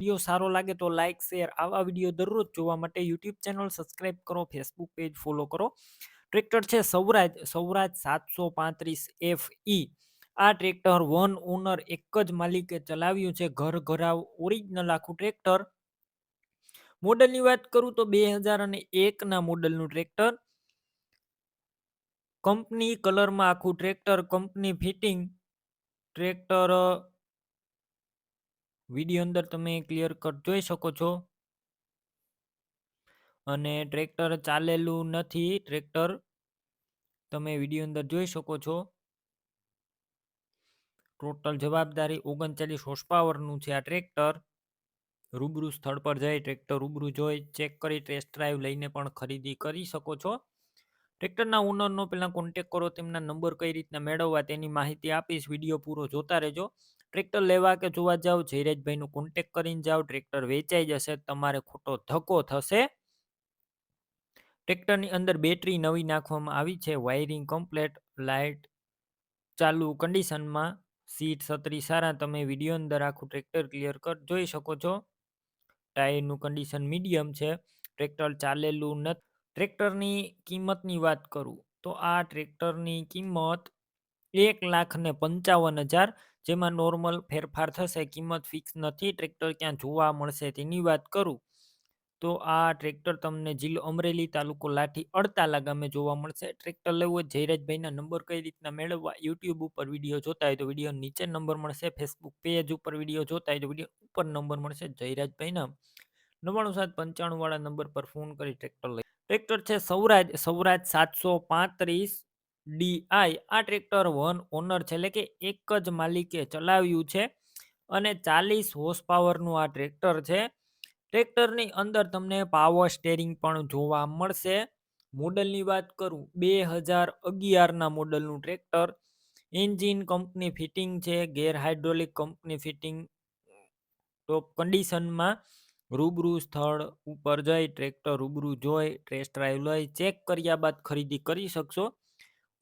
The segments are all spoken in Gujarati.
વીડિયો સારો લાગે તો લાઇક શેર, આવા વીડિયો દરરોજ જોવા માટે યુટ્યુબ ચેનલ સબસ્ક્રાઇબ કરો, ફેસબુક પેજ ફોલો કરો. ટ્રેક્ટર છે સૌરાજ સૌરાજ સાતસો પાંત્રીસ એફ ઈ. આ ટ્રેક્ટર વન ઓનર એક જ માલિકે ચલાવ્યું છે, ઘર ઘરાવ ઓરિજિનલ આખું ટ્રેક્ટર. મોડલની વાત કરું તો બે હજાર અને એકના મોડલનું ટ્રેક્ટર. કંપની કલરમાં આખું tractor, company fitting. Tractor video અંદર તમે ક્લિયર કટ જોઈ શકો છો. અને ટ્રેક્ટર ચાલેલું નથી ટ્રેક્ટર તમે વીડિયો અંદર જોઈ શકો છો. ટોટલ જવાબદારી ઓગણચાલીસ હોર્સ છે આ ટ્રેક્ટર રૂબરૂ સ્થળ પર જઈ ટ્રેક્ટર રૂબરૂ જોઈ ચેક કરી ટેસ્ટ ડ્રાઈવ લઈને પણ ખરીદી કરી શકો છો. ટ્રેક્ટરના ઓનરનો પહેલાં કોન્ટેક કરો, તેમના નંબર કઈ રીતના મેળવવા તેની માહિતી આપીશ, વીડિયો પૂરો જોતા રહેજો. ટ્રેક્ટર લેવા કે જોવા જાઓ જયરાજભાઈનો કોન્ટેક કરીને જાઓ ટ્રેક્ટર વેચાઈ જશે, તમારે ખોટો ધક્કો થશે. ટ્રેક્ટરની અંદર બેટરી નવી નાખવામાં આવી છે વાયરિંગ કમ્પ્લેટ લાઇટ ચાલુ કન્ડિશનમાં સીટ છત્રી સારા, તમે વીડિયો અંદર આખું ટ્રેક્ટર ક્લિયર કર, જોઈ શકો છો. ટાયરનું કન્ડિશન મીડિયમ છે, ટ્રેક્ટર ચાલેલું નથી. ટ્રેક્ટરની કિંમતની વાત કરું, તો આ ટ્રેક્ટરની કિંમત એક લાખ ને પંચાવન હજાર જેમાં નોર્મલ ફેરફાર થશે, કિંમત ફિક્સ નથી ટ્રેક્ટર ક્યાં જોવા મળશે તેની વાત કરું, તો આ ટ્રેક્ટર તમને જિલ્લો અમરેલી તાલુકો લાઠી અડતાલા ગામે જોવા મળશે. ટ્રેક્ટર લેવું હોય જયરાજભાઈના નંબર કઈ રીતના મેળવવા યુટ્યુબ ઉપર વીડિયો જોતા હોય તો વીડિયો નીચે નંબર મળશે ફેસબુક પેજ ઉપર વીડિયો જોતા હોય તો વીડિયો ઉપર નંબર મળશે, જયરાજભાઈના નવ્વાણું સાત પંચાણું વાળા નંબર પર ફોન કરી ટ્રેક્ટર લઈ. ટ્રેક્ટર છે સૌરાજ સૌરાજ સાતસો પાંત્રીસ ડીઆઈ આ ટ્રેક્ટર વન ઓનર છે, એટલે કે એક જ માલિકે ચલાવ્યું છે. અને ચાલીસ હોર્સ પાવરનું આ ટ્રેક્ટર છે. ટ્રેક્ટરની અંદર તમને પાવર સ્ટેરિંગ પણ જોવા મળશે. મોડલની વાત કરું, બે હજાર અગિયારના મોડલનું ટ્રેક્ટર. એન્જિન કંપની ફિટિંગ છે, gear hydraulic company fitting, top કન્ડિશનમાં. રૂબરૂ સ્થળ ઉપર જઈ, ટ્રેક્ટર રૂબરૂ જોઈ, ટેસ્ટ ડ્રાઈવ લઈ, ચેક કર્યા બાદ ખરીદી કરી શકશો.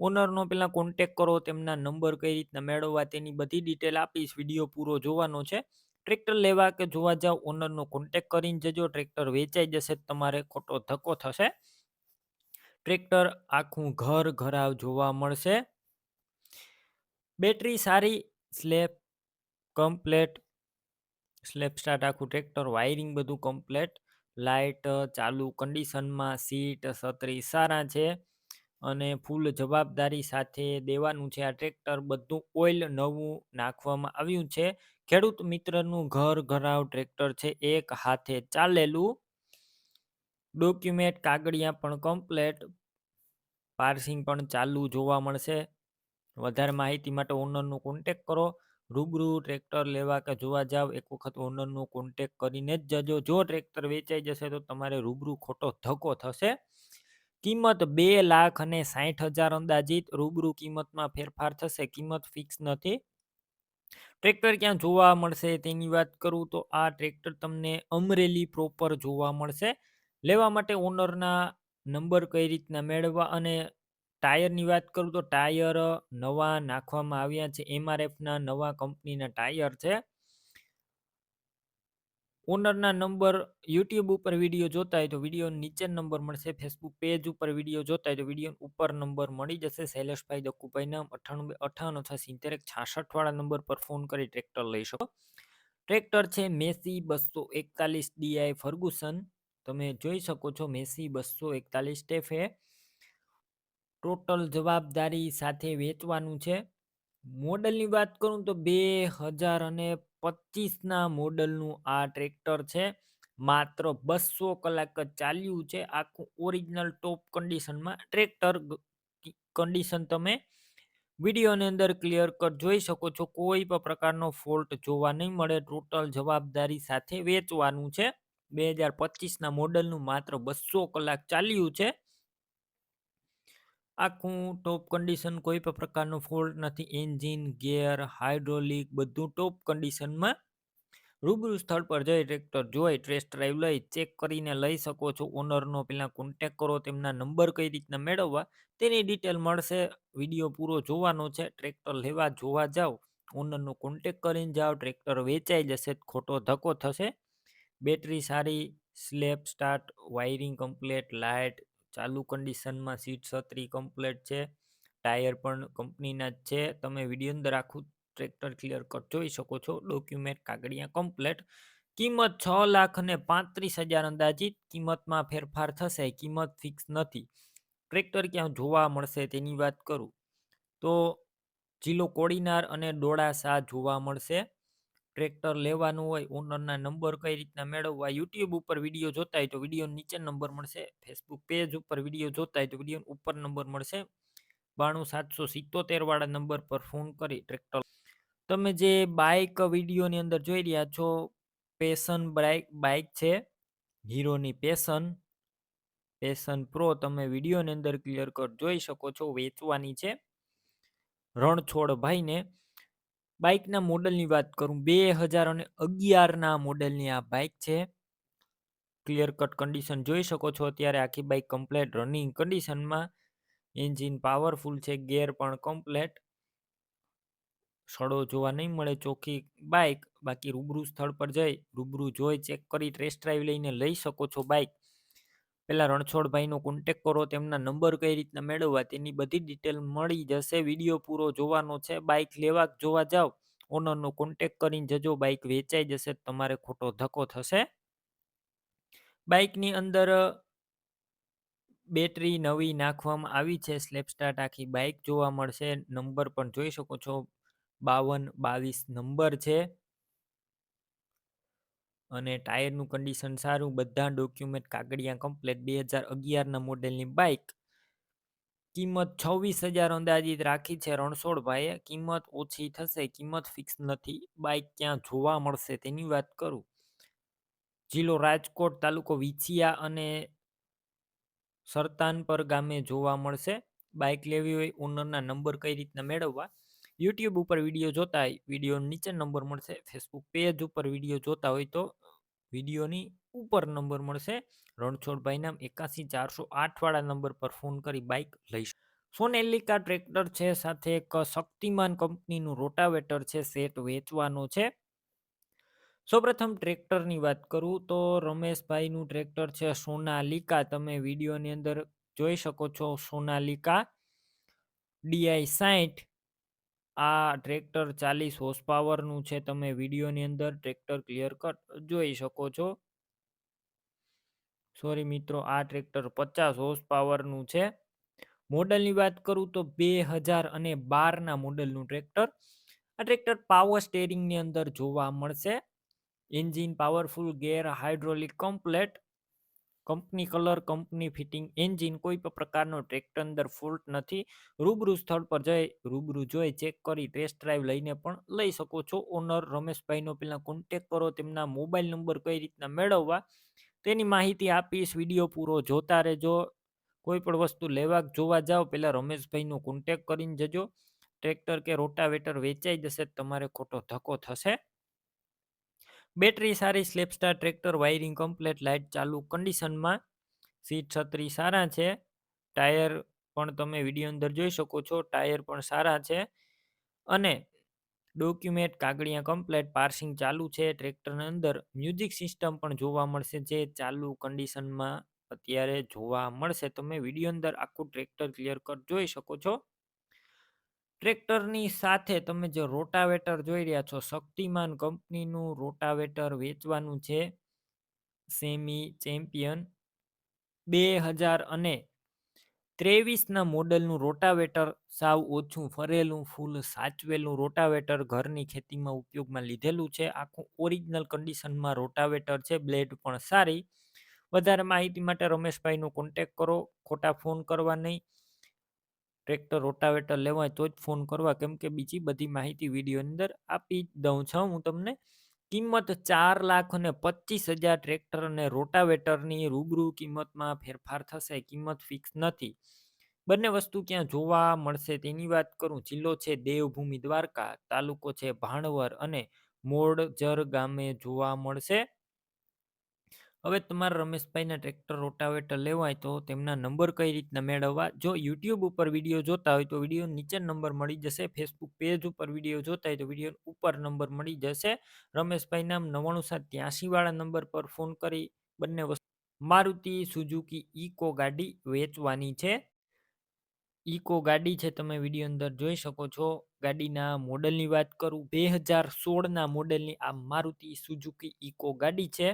ઓનરનો પહેલાં કોન્ટેક કરો, તેમના નંબર કઈ રીતના મેળવવા, તેની બધી ડિટેલ આપીશ વીડિયો પૂરો જોવાનો છે. ટ્રેક્ટર લેવા કે જોવા જાવ, ઓનરનો કોન્ટેક કરીને જજો ટ્રેક્ટર વેચાઈ જશે તમારે ખોટો ધક્કો થશે. ટ્રેક્ટર આખું ઘર ઘરાવ જોવા મળશે. બેટરી સારી સ્લેબ કમ્પ્લેટ સ્લેબ સ્ટાર્ટ આખું ટ્રેક્ટર વાયરિંગ બધું કમ્પ્લેટ લાઇટ ચાલુ કન્ડિશનમાં સીટ સત્રી સારા છે. અને ફૂલ જવાબદારી સાથે દેવાનું છે આ ટ્રેક્ટર. બધું ઓઇલ નવું નાખવામાં આવ્યું છે. ખેડૂત મિત્રનું ઘર ઘરાવ ટ્રેક્ટર છે એક હાથે ચાલેલું. ડોક્યુમેન્ટ કાગળિયા પણ કમ્પ્લેટ પાર્સિંગ પણ ચાલુ જોવા મળશે. વધારે માહિતી માટે ઓનરનો કોન્ટેક કરો. રૂબરૂ ટ્રેક્ટર લેવા કે જોવા જાવ, એક વખત ઓનરનો કોન્ટેક કરીને જ જજો. જો ટ્રેક્ટર વેચાઈ જશે તો તમારે રૂબરૂ ખોટો ધક્કો થશે. કિંમત બે લાખ અને સાઠ હજાર અંદાજિત રૂબરૂ કિંમતમાં ફેરફાર થશે, કિંમત ફિક્સ નથી. ટ્રેક્ટર ક્યાં જોવા મળશે તેની વાત કરું તો આ ટ્રેક્ટર તમને અમરેલી પ્રોપર જોવા મળશે. લેવા માટે ઓનરના નંબર કઈ રીતના મેળવવા અને ટાયરની વાત કરું તો ટાયર નવા નાખવામાં આવ્યા છે એમઆરએફના નવા કંપનીના ટાયર છે. ઓનરના નંબર યુટ્યુબ ઉપર વીડિયો જોતા હોય તો વીડિયો નીચે નંબર મળશે, ફેસબુક પેજ ઉપર વીડિયો જોતા હોય તો વીડિયો ઉપર નંબર મળી જશે. શૈલેષભાઈ દક્કુભાઈ નામ અઠ્ઠાણું અઠાણું અથવા સિત્તેર છાસઠ વાળા નંબર પર ફોન કરી ટ્રેક્ટર લઈ શકો. ટ્રેક્ટર છે મેસી બસો એકતાલીસ ડીઆઈ ફર્ગુસન. તમે જોઈ શકો છો મેસી બસો એકતાલીસ ટેફે. ટોટલ જવાબદારી સાથે વેચવાનું છે. મોડલની વાત કરું તો બે હજાર અને પચીસના મોડલનું આ ટ્રેક્ટર છે. માત્ર બસો કલાક જ ચાલ્યું છે. આખું ઓરિજિનલ ટોપ કન્ડિશનમાં ટ્રેક્ટર કન્ડિશન તમે વિડીયોની અંદર ક્લિયર કટ જોઈ શકો છો. કોઈ પણ પ્રકારનો ફોલ્ટ જોવા નહીં મળે. ટોટલ જવાબદારી સાથે વેચવાનું છે. બે હજાર પચીસના મોડલનું માત્ર બસો કલાક ચાલ્યું છે. આખું ટોપ કન્ડિશન કોઈ પણ પ્રકારનો ફોલ્ટ નથી. એન્જિન ગિયર હાઇડ્રોલિક બધું ટોપ કન્ડિશનમાં રૂબરૂ સ્થળ પર જઈ ટ્રેક્ટર જોઈ ટેસ્ટ ડ્રાઈવ લઈ ચેક કરીને લઈ શકો છો. ઓનરનો પહેલાં કોન્ટેક કરો, તેમના નંબર કઈ રીતના મેળવવા, તેની ડિટેલ મળશે. વીડિયો પૂરો જોવાનો છે. ટ્રેક્ટર લેવા જોવા જાઓ. ઓનરનો કોન્ટેક કરીને જાઓ. ટ્રેક્ટર વેચાઈ જશે. ખોટો ધક્કો થશે. બેટરી સારી self start wiring complete light ચાલુ કન્ડિશનમાં સીટ છત્રી કમ્પ્લેટ છે, ટાયર પણ કંપનીના જ છે. તમે વીડિયો અંદર આખું ટ્રેક્ટર ક્લિયર કટ જોઈ શકો છો. ડોક્યુમેન્ટ કાગળિયા કમ્પ્લેટ કિંમત છ લાખ અને પાંત્રીસ હજાર અંદાજિત. કિંમતમાં ફેરફાર થશે, કિંમત ફિક્સ નથી. ટ્રેક્ટર ક્યાં જોવા મળશે તેની વાત કરું. તો જિલ્લો કોડીનાર અને ડોળાસા જોવા મળશે. ટ્રેક્ટર લેવાનું હોય, ઓનરના નંબર કઈ રીતના મેળવવા, યુટ્યુબ ઉપર વીડિયો જોતા હોય તો વીડિયો નીચે નંબર મળશે, ફેસબુક પેજ ઉપર વીડિયો જોતા હોય તો વીડિયો ઉપર નંબર મળશે. બાણું સાતસો સિત્તોતેર વાળા નંબર પર ફોન કરી ટ્રેક્ટર. તમે જે બાઇક વિડીયોની અંદર જોઈ રહ્યા છો, પેશન બાઇક બાઇક છે, હીરોની પેશન. પેશન પ્રો તમે વિડીયોની અંદર ક્લિયર કટ જોઈ શકો છો, વેચવાની છે. રણછોડ ભાઈને બાઇકના મોડલની વાત કરું, બે હજાર અને અગિયારના મોડલની આ બાઇક છે. ક્લિયર કટ કન્ડિશન જોઈ શકો છો અત્યારે આખી બાઇક કમ્પ્લેટ રનિંગ કન્ડિશનમાં એન્જિન પાવરફુલ છે ગેર પણ કમ્પ્લેટ સડો જોવા નહીં મળે, ચોખ્ખી બાઇક. બાકી રૂબરૂ સ્થળ પર જઈ, રૂબરૂ જોઈ ચેક કરી ટેસ્ટ ડ્રાઈવ લઈને લઈ શકો છો બાઇક. પહેલાં રણછોડભાઈનો કોન્ટેક કરો, તેમના નંબર કઈ રીતના મેળવવા, તેની બધી ડિટેલ મળી જશે. વીડિયો પૂરો જોવાનો છે. બાઇક લેવા જોવા જાઓ ઓનરનો કોન્ટેક કરીને જજો. બાઇક વેચાઈ જશે તમારે ખોટો ધક્કો થશે. બાઇકની અંદર બેટરી નવી નાખવામાં આવી છે. સ્લેપ સ્ટાર્ટ આખી બાઇક જોવા મળશે. નંબર પણ જોઈ શકો છો. બાવન બાવીસ નંબર છે. અને ટાયરનું કન્ડિશન સારું, બધા ડોક્યુમેન્ટ કાગળિયા કમ્પ્લેટ, બે હજાર અગિયારના મોડેલની બાઇક કિંમત છવ્વીસ હજાર અંદાજિત રાખી છે રણછોડભાઈએ. કિંમત ઓછી થશે, કિંમત ફિક્સ નથી. બાઇક ક્યાં જોવા મળશે તેની વાત કરું. જિલ્લો રાજકોટ તાલુકો વિછિયા અને સરતાનપર ગામે જોવા મળશે. બાઇક લેવી હોય, ઓનરના નંબર કઈ રીતના મેળવવા? યુટ્યુબ ઉપર વીડિયો જોતા હોય વીડિયો નીચે નંબર મળશે. ફેસબુક પેજ ઉપર વીડિયો જોતા હોય તો, વિડીયોની ઉપર નંબર મળશે. રણછોડભાઈ નામ એકાસી ચારસો આઠ વાળા નંબર પર ફોન કરી બાઇક લઈશ. સોનેલિકા ટ્રેક્ટર છે, સાથે એક શક્તિમાન કંપનીનું રોટાવેટર છે, સેટ વેચવાનો છે. સૌપ્રથમ ટ્રેક્ટરની વાત કરું તો રમેશભાઈનું ટ્રેક્ટર છે સોનાલિકા. તમે વિડીયોની અંદર જોઈ શકો છો સોનાલિકા. ડીઆઈ સાઠ આ ટ્રેક્ટર ચાલીસ હોર્સ પાવરનું છે, તમે વિડીયોની અંદર ટ્રેક્ટર ક્લિયર કટ જોઈ શકો છો. સોરી મિત્રો, આ ટ્રેક્ટર પચાસ હોર્સ પાવરનું છે. મોડલની વાત કરું તો બે હજાર અને બારના મોડલનું ટ્રેક્ટર. આ ટ્રેક્ટર પાવર સ્ટેરિંગની અંદર જોવા મળશે. Engine powerful gear hydraulic complete company colour, company fitting, engine કોઈ પણ પ્રકારનો ટ્રેક્ટર અંદર ફોલ્ટ નથી. રૂબરૂ સ્થળ પર જઈ, રૂબરૂ જોઈ, ચેક કરી, ટેસ્ટ ડ્રાઈવ લઈને પણ લઈ શકો છો. ઓનર રમેશભાઈનો પહેલાં કોન્ટેક કરો, તેમના મોબાઈલ નંબર કઈ રીતના મેળવવા, તેની માહિતી આપીશ. વીડિયો પૂરો જોતા રહેજો. કોઈ પણ વસ્તુ લેવા જોવા જાઓ, પહેલાં રમેશભાઈનો કોન્ટેક કરીને જજો. ટ્રેક્ટર કે રોટાવેટર વેચાઈ જશે, તમારે ખોટો ધક્કો થશે. બેટરી સારી, self start, tractor, wiring, complete, light ચાલુ કન્ડિશનમાં. સીટ છત્રી સારા છે. ટાયર પણ તમે વીડિયો અંદર જોઈ શકો છો, ટાયર પણ સારા છે. અને ડોક્યુમેન્ટ, કાગળિયા કમ્પ્લેટ, પાર્સિંગ ચાલુ છે. ટ્રેક્ટરની અંદર મ્યુઝિક સિસ્ટમ પણ જોવા મળશે જે ચાલુ કન્ડિશનમાં અત્યારે જોવા મળશે. તમે વીડિયો અંદર આખું ટ્રેક્ટર ક્લિયર કટ જોઈ શકો છો. ટ્રેક્ટરની સાથે તમે જે રોટાવેટર જોઈ રહ્યા છો, શક્તિમાન કંપનીનું રોટાવેટર વેચવાનું છે. સેમી ચેમ્પિયન બે હજાર અને ત્રેવીસના મોડલનું રોટાવેટર સાવ ઓછું ફરેલું, ફૂલ સાચવેલું રોટાવેટર ઘરની ખેતીમાં ઉપયોગમાં લીધેલું છે. આખું ઓરિજિનલ કન્ડિશનમાં રોટાવેટર છે, બ્લેડ પણ સારી. વધારે માહિતી માટે રમેશભાઈનો કોન્ટેક કરો, ખોટા ફોન કરવા નહીં. ટ્રેક્ટર રોટાવેટર લેવા તો જ ફોન કરવા. કેમ કે બીજી બધી માહિતી વિડીયોની અંદર આપી દઉં છું હું તમને. કિંમત ચાર લાખ અને પચીસ હજાર ટ્રેક્ટર અને રોટાવેટરની રૂબરૂ કિંમતમાં ફેરફાર થશે. કિંમત ફિક્સ નથી. બંને વસ્તુ ક્યાં જોવા મળશે તેની વાત કરું. જિલ્લો છે દેવભૂમિ દ્વારકા, તાલુકો છે ભાણવર અને મોડજર ગામે જોવા મળશે. હવે તમારા રમેશભાઈના ટ્રેક્ટર રોટાવેટર લેવાય તો તેમના નંબર કઈ રીતના મેળવવા? જો યુટ્યુબ ઉપર વીડિયો જોતા હોય તો વીડિયો નીચે નંબર મળી જશે ફેસબુક પેજ ઉપર વીડિયો જોતા હોય તો વીડિયો ઉપર નંબર મળી જશે. રમેશભાઈ નામ નવ્વાણું સાત વાળા નંબર પર ફોન કરી બંને વસ્તુ મારુતિ સુઝુકી ઇકો ગાડી વેચવાની છે. ઇકો ગાડી છે, તમે વીડિયો અંદર જોઈ શકો છો. ગાડીના મોડલની વાત કરું, બે હજાર સોળના મોડલની આ મારુતિ સુઝુકી ઇકો ગાડી છે.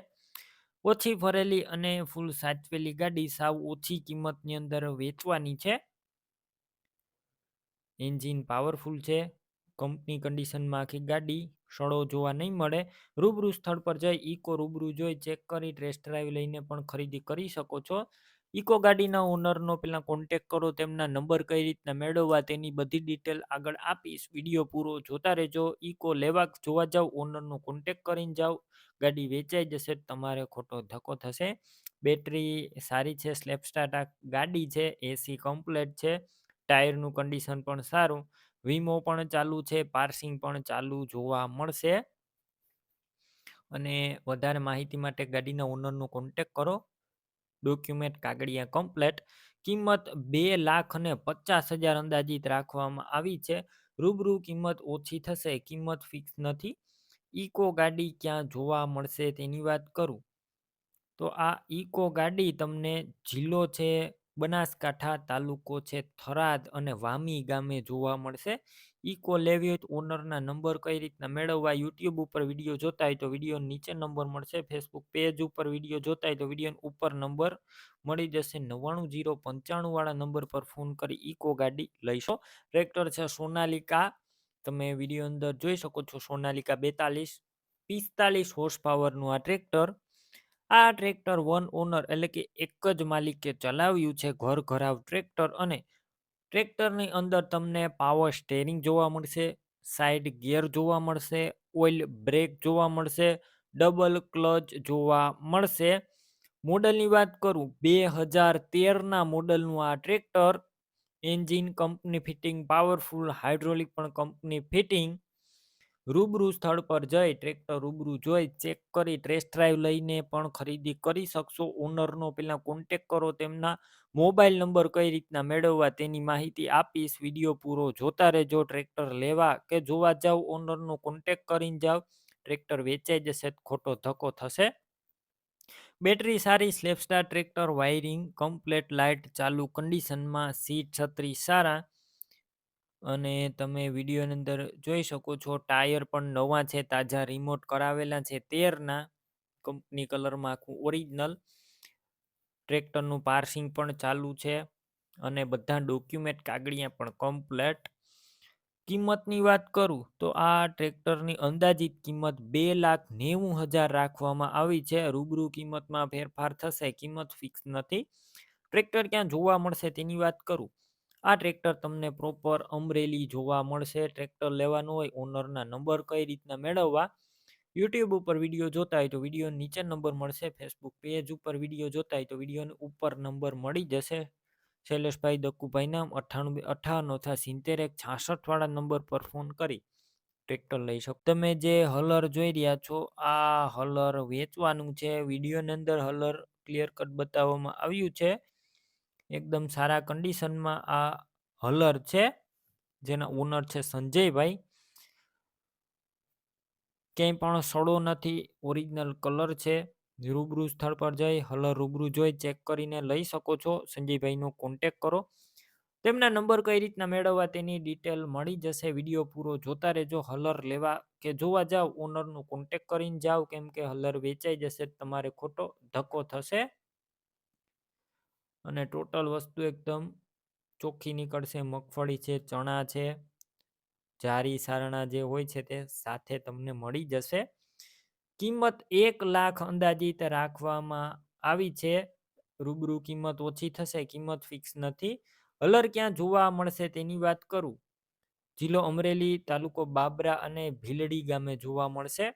ઓછી ફરેલી અને ફૂલ સાચવેલી ગાડી સાવ ઓછી કિંમતની અંદર વેચવાની છે. એન્જિન પાવરફુલ છે. કંપની કન્ડિશનમાં આખી ગાડી સડો જોવા નહીં મળે. રૂબરૂ સ્થળ પર જઈ ઇકો રૂબરૂ જોઈ ચેક કરી, ટેસ્ટ ડ્રાઈવ લઈને પણ ખરીદી કરી શકો છો. ઇકો ગાડીના ઓનરનો પહેલાં કોન્ટેક કરો, તેમના નંબર કઈ રીતના મેળવવા, તેની બધી ડિટેલ આગળ આપીશ. વીડિયો પૂરો જોતા રહેજો. ઇકો લેવા જોવા જાઓ ઓનરનો કોન્ટેક કરીને જાઓ ગાડી વેચાઈ જશે, તમારે ખોટો ધક્કો થશે. બેટરી સારી છે સ્લેપ સ્ટાર્ટ ગાડી છે એસી કમ્પ્લેટ છે. ટાયરનું કન્ડિશન પણ સારું. વીમો પણ ચાલુ છે પાર્સિંગ પણ ચાલુ જોવા મળશે. અને વધારે માહિતી માટે ગાડીના ઓનરનો કોન્ટેક કરો. ડોક્યુમેન્ટ કાગળિયા કમ્પ્લેટ, કિંમત બે લાખ અને પચાસ હજાર અંદાજિત રાખવામાં આવી છે. રૂબરૂ કિંમત ઓછી થશે, કિંમત ફિક્સ નથી. ઇકો ગાડી ક્યાં જોવા મળશે તેની વાત કરું. તો આ ઇકો ગાડી તમને જિલ્લો છે બનાસકાંઠા તાલુકો છે થરાદ અને વામી ગામે જોવા મળશે. ઇકો લેવી હોય તો ઓનરના નંબર કઈ રીતના મેળવવા યુટ્યુબ ઉપર વીડિયો જોતા હોય તો વીડિયો નીચે નંબર મળશે. ફેસબુક પેજ ઉપર વીડિયો જોતા હોય તો વીડિયો ઉપર નંબર મળી જશે. નવ્વાણું જીરો પંચાણું વાળા નંબર પર ફોન કરી ઇકો ગાડી લઈશો. ટ્રેક્ટર છે સોનાલિકા, તમે વીડિયો અંદર જોઈ શકો છો સોનાલિકા બેતાલીસ, પિસ્તાલીસ હોર્સ પાવરનું આ ટ્રેક્ટર. આ ટ્રેક્ટર વન ઓનર એટલે કે એક જ માલિકે ચલાવ્યું છે ઘર ઘરાવ ટ્રેક્ટર અને ટ્રેક્ટરની અંદર તમને પાવર સ્ટેરિંગ જોવા મળશે સાઈડ ગિયર જોવા મળશે ઓઇલ બ્રેક જોવા મળશે ડબલ ક્લચ જોવા મળશે. મોડલની વાત કરું, બે હજાર તેરના મોડલનું આ tractor engine company fitting powerful hydraulic પણ કંપની ફિટિંગ રૂબરૂ સ્થળ પર જઈ ટ્રેક્ટર રૂબરૂ જોઈ, ચેક કરી, ટેસ્ટ ડ્રાઈવ લઈને પણ ખરીદી કરી શકશો. ઓનરનો પહેલાં કોન્ટેક કરો, તેમના મોબાઈલ નંબર કઈ રીતના મેળવવા તેની માહિતી આપીશ. વીડિયો પૂરો જોતા રહેજો, ટ્રેક્ટર લેવા કે જોવા જાવ, ઓનરનો કોન્ટેક કરીને જાવ. ટ્રેક્ટર વેચાઈ જશે, ખોટો ધક્કો થશે. બેટરી સારી, self start tractor, wiring, complete light, ચાલુ કન્ડિશનમાં સીટ છત્રી સારા. અને તમે વિડીયોની અંદર જોઈ શકો છો, ટાયર પણ નવા છે, તાજા રિમોટ કરાવેલા છે. તેરના કંપની કલરમાં આખું ઓરિજિનલ ટ્રેક્ટરનું પાર્સિંગ પણ ચાલુ છે અને બધા ડોક્યુમેન્ટ કાગળિયા પણ કમ્પ્લેટ કિંમતની વાત કરું તો આ ટ્રેક્ટરની અંદાજિત કિંમત બે લાખ નેવું હજાર રાખવામાં આવી છે. રૂબરૂ કિંમતમાં ફેરફાર થશે, કિંમત ફિક્સ નથી. ટ્રેક્ટર ક્યાં જોવા મળશે તેની વાત કરું. આ ટ્રેક્ટર તમને પ્રોપર અમરેલી જોવા મળશે. ટ્રેક્ટર લેવાનું હોય ઓનરના નંબર કઈ રીતના મેળવવા યુટ્યુબ ઉપર વીડિયો જોતા હોય તો વીડિયો નીચે નંબર મળશે. ફેસબુક પેજ ઉપર વીડિયો જોતા હોય તો વિડીયોની ઉપર નંબર મળી જશે. શૈલેષભાઈ દક્કુભાઈ નામ, અઠ્ઠાણું અઠ્ઠાવન અથવા સિત્તેર એક, છાસઠ વાળા નંબર પર ફોન કરી ટ્રેક્ટર લઈ શકો. તમે જે હલર જોઈ રહ્યા છો, આ હલર વેચવાનું છે. વિડીયોની અંદર હલર ક્લિયર કટ બતાવવામાં આવ્યું છે. એકદમ સારા કન્ડિશનમાં આ હલર છે, જેના ઓનર છે સંજયભાઈ. ક્યાંય પણ સડો નથી ઓરિજિનલ કલર છે. રૂબરૂ સ્થળ પર જઈ હલર રૂબરૂ જોઈ ચેક કરીને લઈ શકો છો. સંજયભાઈનો કોન્ટેક કરો. તેમના નંબર કઈ રીતના મેળવવા તેની ડિટેલ મળી જશે વીડિયો પૂરો જોતા રહેજો. હલર લેવા કે જોવા જાવ ઓનરનો કોન્ટેક કરીને જાઓ કેમ કે હલર વેચાઈ જશે, તમારે ખોટો ધક્કો થશે. અને ટોટલ વસ્તુ એકદમ ચોખ્ખી નીકળશે, મગફળી છે, ચણા છે, જારી, સારણા જે હોય છે તે સાથે તમને મળી જશે. કિંમત એક લાખ અંદાજિત રાખવામાં આવી છે. રૂબરૂ કિંમત ઓછી થશે, કિંમત ફિક્સ નથી. અલર ક્યાં જોવા મળશે તેની વાત કરું. જિલ્લો અમરેલી તાલુકો બાબરા અને ભીલડી ગામે જોવા મળશે.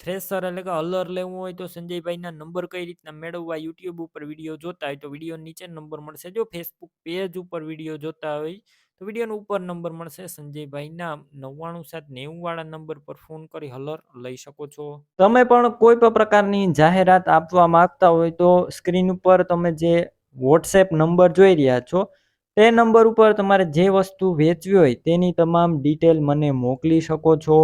થ્રેસર એટલે કે હલર લેવું હોય તો સંજયભાઈના નંબર કઈ રીતના મેળવવા યુટ્યુબ ઉપર વીડિયો જોતા હોય તો વીડિયો નીચે નંબર મળશે. જો ફેસબુક પેજ ઉપર વીડિયો જોતા હોય તો વિડીયોનો ઉપર નંબર મળશે. સંજયભાઈના નવ્વાણું સાત નેવું વાળા નંબર પર ફોન કરી હલર લઈ શકો છો. તમે પણ કોઈ પણ પ્રકારની જાહેરાત આપવા માંગતા હોય તો સ્ક્રીન ઉપર તમે જે વોટ્સએપ નંબર જોઈ રહ્યા છો, તે નંબર ઉપર તમારે જે વસ્તુ વેચવી હોય તેની તમામ ડિટેલ મને મોકલી શકો છો.